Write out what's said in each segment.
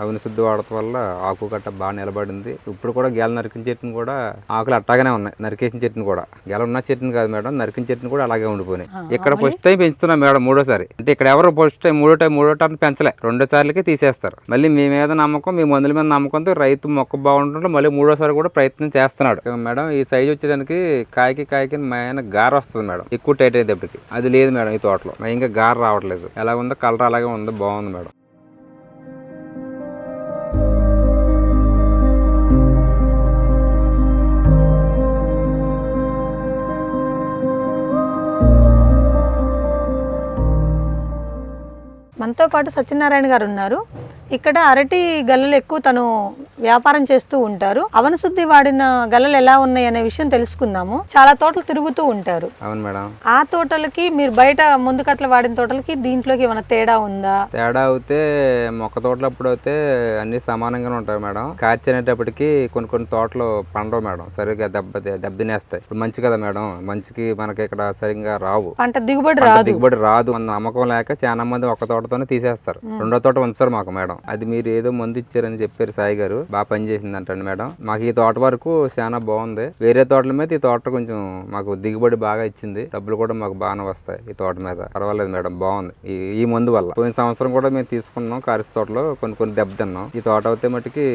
అవిని శుద్ధి వాడటం వల్ల ఆకు గట్ట బాగా నిలబడింది. ఇప్పుడు కూడా గెల నరికిన చెట్టుని కూడా ఆకులు అట్టాగానే ఉన్నాయి. నరికేసిన చెట్టుని కూడా. గెల ఉన్న చెట్టుని కాదు మేడం నరికిన చెట్టుని కూడా అలాగే ఉండిపోయినాయి. ఇక్కడ ఫస్ట్ టైం పెంచుతున్నాం మేడం మూడోసారి. అంటే ఇక్కడ ఎవరు ఫస్ట్ టైం మూడో టైం మూడో టైం పెంచలే. రెండో సార్లకి తీసేస్తారు. మళ్ళీ మీ మీద నమ్మకం మీ మందుల మీద నమ్మకంతో రైతు మొక్క బాగుంటుంటే మళ్ళీ మూడోసారి కూడా ప్రయత్నం చేస్తున్నాడు. మేడం ఈ సైజ్ వచ్చేదానికి కాయకి కాయకి మైన గార వస్తుంది మేడం. ఎక్కువ టైట్ అయ్యేటప్పటికి అది లేదు మేడం ఈ తోటలో. ఇంకా గార రావట్లేదు. ఎలా ఉందో కలర్ అలాగే ఉంది బాగుంది మేడం. మనతో పాటు సత్యనారాయణ గారు ఉన్నారు. ఇక్కడ అరటి గల్లలు ఎక్కువ తను వ్యాపారం చేస్తూ ఉంటారు. అవనశుద్ధి వాడిన గల్లలు ఎలా ఉన్నాయి అనే విషయం తెలుసుకుందాము. చాలా తోటలు తిరుగుతూ ఉంటారు. అవును మేడం. ఆ తోటలకి మీరు బయట ముందు కట్ల వాడిన తోటలకి దీంట్లోకి ఏమైనా తేడా ఉందా? తేడా అవుతే మొక్క తోటలు అప్పుడు అయితే అన్ని సమానంగానే ఉంటాయి మేడం. కార్చి అనేటప్పటికి కొన్ని కొన్ని తోటలు పండవు మేడం. సరిగ్గా దెబ్బ దెబ్బ తినేస్తాయి. ఇప్పుడు మంచి కదా మేడం. మంచికి మనకి ఇక్కడ సరిగ్గా రావు. పంట దిగుబడి రాదు. దిగుబడి రాదు. మన నమ్మకం లేక చాలా మంది ఒక తోటతోనే తీసేస్తారు. రెండో తోట ఉంచారు మాకు మేడం. అది మీరు ఏదో మందు ఇచ్చారని చెప్పారు సాయి గారు. బాగా పనిచేసింది అంటండి మేడం. మాకు ఈ తోట వరకు చాలా బాగుంది. వేరే తోటల మీద ఈ తోట కొంచెం మాకు దిగుబడి బాగా ఇచ్చింది. డబ్బులు కూడా మాకు బాగానే వస్తాయి ఈ తోట మీద. పర్వాలేదు మేడం బాగుంది. ఈ ఈ మందు వల్ల. పోయిన సంవత్సరం కూడా మేము తీసుకున్నాం కారిస్ తోటలో కొన్ని కొన్ని దెబ్బతిన్నాం ఈ తోట అయితే మట్టుకి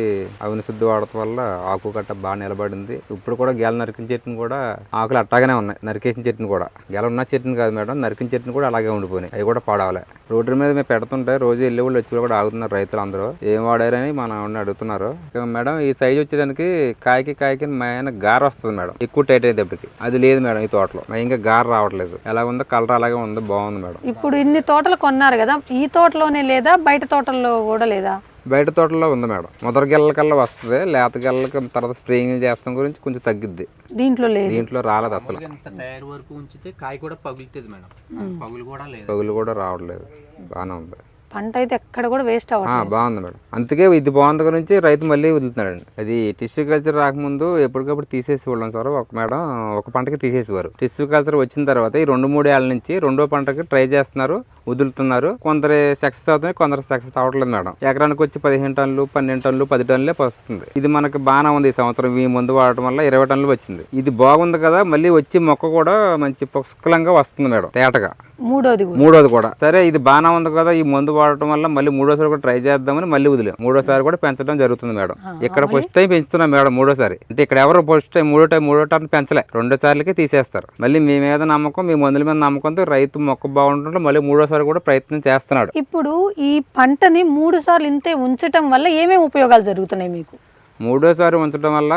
అవిని శుద్ధి వాడటం వల్ల ఆకు గట్ట బాగా నిలబడింది. ఇప్పుడు కూడా గెల నరికిన చెట్టుని కూడా ఆకులు అట్టాగానే ఉన్నాయి. నరికేసిన చెట్టుని కూడా. గెల ఉన్న చెట్టుని కాదు మేడం నరికిన చెట్టుని కూడా అలాగే ఉండిపోయినాయి. అవి కూడా పాడవలే. రోడ్డు మీద మేము పెడుతుంటే రోజు వెళ్ళి వాళ్ళు వచ్చి కూడా ఆగుతున్నారు రైతులు అందరూ. ఏం వాడారని మన అడుగుతున్నారు. మేడం ఈ సైజ్ వచ్చేదానికి కాయకి కాయకి మైన గార వస్తుంది మేడం. ఎక్కువ టైట్ అయ్యేటప్పటికి అది లేదు మేడం ఈ తోటలో. ఇంకా గార రావట్లేదు. ఎలా ఉందో కలర్ అలాగే ఉంది బాగుంది మేడం. ఇప్పుడు ఇన్ని తోటలు కొన్నారు కదా. ఈ తోటలోనే లేదా? బయట తోటల్లో కూడా లేదా? బయట తోటలో ఉంది మేడం. మొదటి గెల్లకల్లా వస్తుంది లేత గెల్లకి తర్వాత స్ప్రేయింగ్ చేస్తాం గురించి కొంచెం తగ్గిద్ది. దీంట్లో లేదు. దీంట్లో రాలేదు అసలు. ఇంత తయారు వరకు ఉంచితే కాయ కూడా పగులుతుంది మేడం. పగులు కూడా లేదు. పగులు కూడా రావట్లేదు. బాగానే ఉంది. పంట అయితే ఎక్కడ కూడా వేస్ట్ ఆ, అవ్వట్లేదు. బాగుంది మేడం. అందుకే ఇది బాగుంది గురించి రైతు మళ్ళీ వదులుతున్నాడండి. అది టిష్యూ కల్చర్ రాకముందు ఎప్పటికప్పుడు తీసేసి వాళ్ళం సార్. ఒక మేడం ఒక పంటకి తీసేసేవారు. టిష్యూ కల్చర్ వచ్చిన తర్వాత ఈ రెండు మూడు ఏళ్ళ నుంచి రెండో పంటకి ట్రై చేస్తున్నారు వదులుతున్నారు. కొందరు సక్సెస్ అవుతున్నాయి కొందరు సక్సెస్ అవ్వట్లేదు మేడం. ఎకరానికి వచ్చి పదిహేను టన్నులు పన్నెండు టన్నులు పది టన్నులే వస్తుంది ఇది మనకి బాగానే ఉంది ఈ సంవత్సరం. ఈ మందు వాడటం వల్ల ఇరవై టన్నులు వచ్చింది. ఇది బాగుంది కదా మళ్ళీ వచ్చి మొక్క కూడా మంచి పుష్కలంగా వస్తుంది మేడం తేటగా. మూడోది కూడా. మూడోది కూడా. సరే ఇది బాగానే ఉంది కదా ఈ మందు వాడటం వల్ల మళ్ళీ మూడోసారి కూడా ట్రై చేద్దామని మళ్ళీ వదిలేం. మూడోసారి కూడా పెంచడం జరుగుతుంది మేడం. ఇక్కడ ఫస్ట్ టైం పెంచుతున్నాం మేడం మూడోసారి. అంటే ఇక్కడ ఎవరు ఫస్ట్ టైం మూడో టైం మూడో టైం పెంచలే. రెండో సార్లకి తీసేస్తారు. మళ్ళీ మీ మీద నమ్మకం మీ మందుల మీద నమ్మకంతో రైతు మొక్క బాగుంటుంటే మళ్ళీ మూడోసారి కూడా ప్రయత్నం చేస్తున్నాడు. ఇప్పుడు ఈ పంటని మూడు సార్లు ఇంతే ఉంచటం వల్ల ఏమేమి ఉపయోగాలు జరుగుతున్నాయి మీకు? మూడోసారి ఉంచడం వల్ల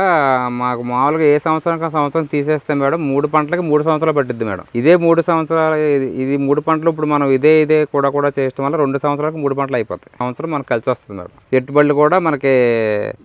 మాకు మామూలుగా ఏ సంవత్సరానికి ఆ సంవత్సరం తీసేస్తే మేడం మూడు పంటలకి మూడు సంవత్సరాలు పట్టిద్ది మేడం. ఇదే మూడు సంవత్సరాలు ఇది- మూడు పంటలు ఇప్పుడు మనం ఇదే ఇదే కూడా కూడా చేయడం వల్ల రెండు సంవత్సరాలకు మూడు పంటలు అయిపోతాయి. సంవత్సరం మనకు కలిసి వస్తుంది మేడం. పెట్టుబడులు కూడా మనకి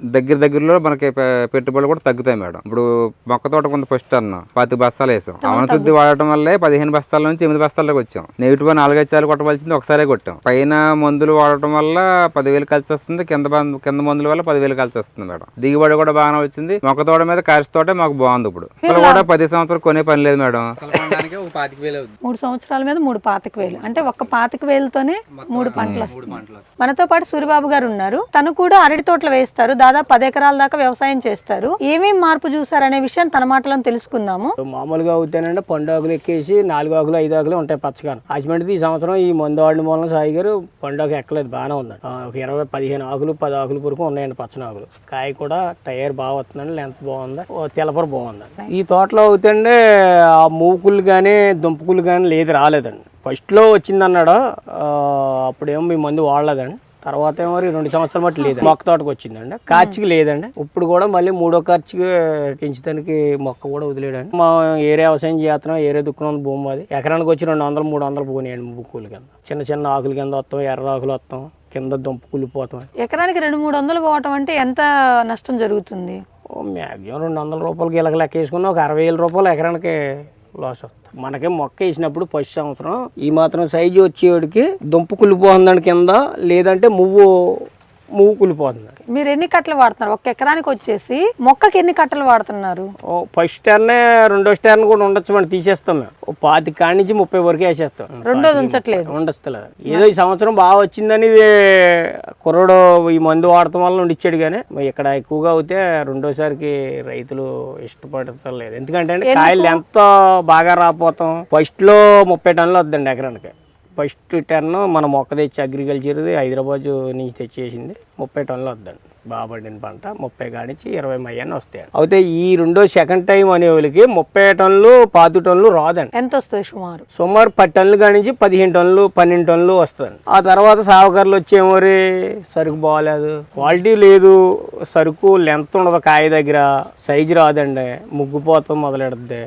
దగ్గర దగ్గరలో మనకి పెట్టుబడులు కూడా తగ్గుతాయి మేడం. ఇప్పుడు మొక్క తోట కొంత ఫస్ట్ అన్న పది బస్తాలు వేసాం. అవన శుద్ధి వాడటం వల్లే పదిహేను బస్తాల నుంచి ఎనిమిది బస్తాలకు వచ్చాం. నెగిటివ్ నాలుగైదు సార్లు కొట్టవలసింది ఒకసారే కొట్టాం. పైన మందులు వాడటం వల్ల పదివేలు కలిసి వస్తుంది కింద కింద మందుల వల్ల పదివేలు కలిసి వస్తుంది మేడం. దిగుబడి కూడా బాగానే వచ్చింది. మొక్క తోట మీద కాసి తోటే మాకు బాగుంది ఇప్పుడు. కూడా పది సంవత్సరాలు కొనే పని లేదు మేడం. కలపడానికి ఒక పాతిక వేలు అవుతుంది మూడు సంవత్సరాల మీద మూడు పాతిక వేలు. అంటే ఒక్క పాతిక వేలతోనే మూడు పంటలు. మనతో పాటు సూరిబాబు గారు ఉన్నారు. తను కూడా అరటి తోటలు వేస్తారు. దాదాపు పది ఎకరాల దాకా వ్యవసాయం చేస్తారు. ఏమేం మార్పు చూసారనే విషయం తన మాటలను తెలుసుకుందాము. మామూలుగా అవుతానంటే పండు ఆకులు ఎక్కేసి నాలుగు ఆకులు ఐదు ఆకులు ఉంటాయి పచ్చగాను. అటువంటిది ఈ సంవత్సరం ఈ మందు వాడిన మూలన సాయి గారు పండు ఆకు ఎక్కలేదు. బాగానే ఉందండి ఆ, ఒక ఇరవై పదిహేను ఆకులు పది ఆకులు వరకు ఉన్నాయండి పచ్చని ఆకులు కాయ కూడా టైర్ బాగా వస్తుందండి లెంత్ బాగుంది? ఓ తెలపర బాగుందండి ఈ తోటలో అవుతుండే ఆ మూకులు కానీ దుంపకులు కానీ లేదు రాలేదండి. ఫస్ట్లో వచ్చింది అన్నాడు అప్పుడేమో మీ మందు వాడలేదండి. తర్వాత ఏమో రెండు సంవత్సరాలు మట్టి లేదు మొక్క తోటకు వచ్చిందండి. కార్చికి లేదండి. ఇప్పుడు కూడా మళ్ళీ మూడో ఖర్చుకి పెంచడానికి మొక్క కూడా వదిలేడండి. మా ఏరియా వ్యవసాయం చేస్తున్నాం ఏరియా దుక్కున భూమి అది ఎకరానికి వచ్చి రెండు వందలు మూడు వందలు పోనీయండి ముక్కులు కింద. చిన్న చిన్న ఆకుల కింద వస్తాం ఎర్ర ఆకులు వస్తాం. కింద దుంప కుళ్ళిపోతాం. ఎకరానికి రెండు మూడు వందలు పోవటం అంటే ఎంత నష్టం జరుగుతుంది? మ్యాక్సిమం రెండు వందల రూపాయలకి ఇలాగ లెక్క వేసుకున్నా ఒక అరవై వేల రూపాయలు ఎకరానికి లాస్ వస్తుంది. మనకి మొక్క వేసినప్పుడు ఫస్ట్ సంవత్సరం ఈ మాత్రం సైజు వచ్చేవాడికి దుంప కుళ్ళిపోతుందని కింద లేదంటే మువ్వు మూవు కులిపోతుంది మీరు ఎన్ని కట్టలు వాడుతున్నారు? ఒక ఎకరానికి వచ్చేసి మొక్కకి ఎన్ని కట్టలు వాడుతున్నారు? ఓ ఫస్ట్ టర్న్ రెండో టర్న్ కూడా ఉండొచ్చు మనం తీసేస్తాం మేము. ఓ పాతి కాడి నుంచి ముప్పై వరకు వేసేస్తాం. రెండోది ఉంచట్లేదు. ఉండొస్తలేదు ఏదో ఈ సంవత్సరం బాగా వచ్చిందని కుర్రోడు ఈ మందు వాడటం వల్ల ఉండి ఇచ్చాడు కానీ ఇక్కడ ఎక్కువగా అవుతే రెండోసారికి రైతులు ఇష్టపడతలేదు ఎందుకంటే అండి కాయలు ఎంత బాగా రాపోతాం ఫస్ట్లో ముప్పై టన్నులు వద్దండి ఎకరానికి. ఫస్ట్ టర్న్ మన మొక్క తెచ్చి అగ్రికల్చర్ది హైదరాబాద్ నుంచి తెచ్చేసింది. ముప్పై టన్నులు వద్దండి. బాగా పండిన పంట ముప్పై కానించి ఇరవై మయ్యాన్ని వస్తాయి. అయితే ఈ రెండో సెకండ్ టైం అనే వాళ్ళకి ముప్పై టన్నులు పాతి టన్నులు రాదండి. ఎంత వస్తుంది సుమారు? సుమారు పది టన్నులు కానించి పదిహేను టన్నులు పన్నెండు టన్నులు వస్తుంది ఆ తర్వాత సావకర్లు వచ్చేమరి సరుకు బాగాలేదు. క్వాలిటీ లేదు. సరుకు లెంత్ ఉండదు. కాయ దగ్గర సైజు రాదండి. ముగ్గుపోతాం మొదలెడుద్ది.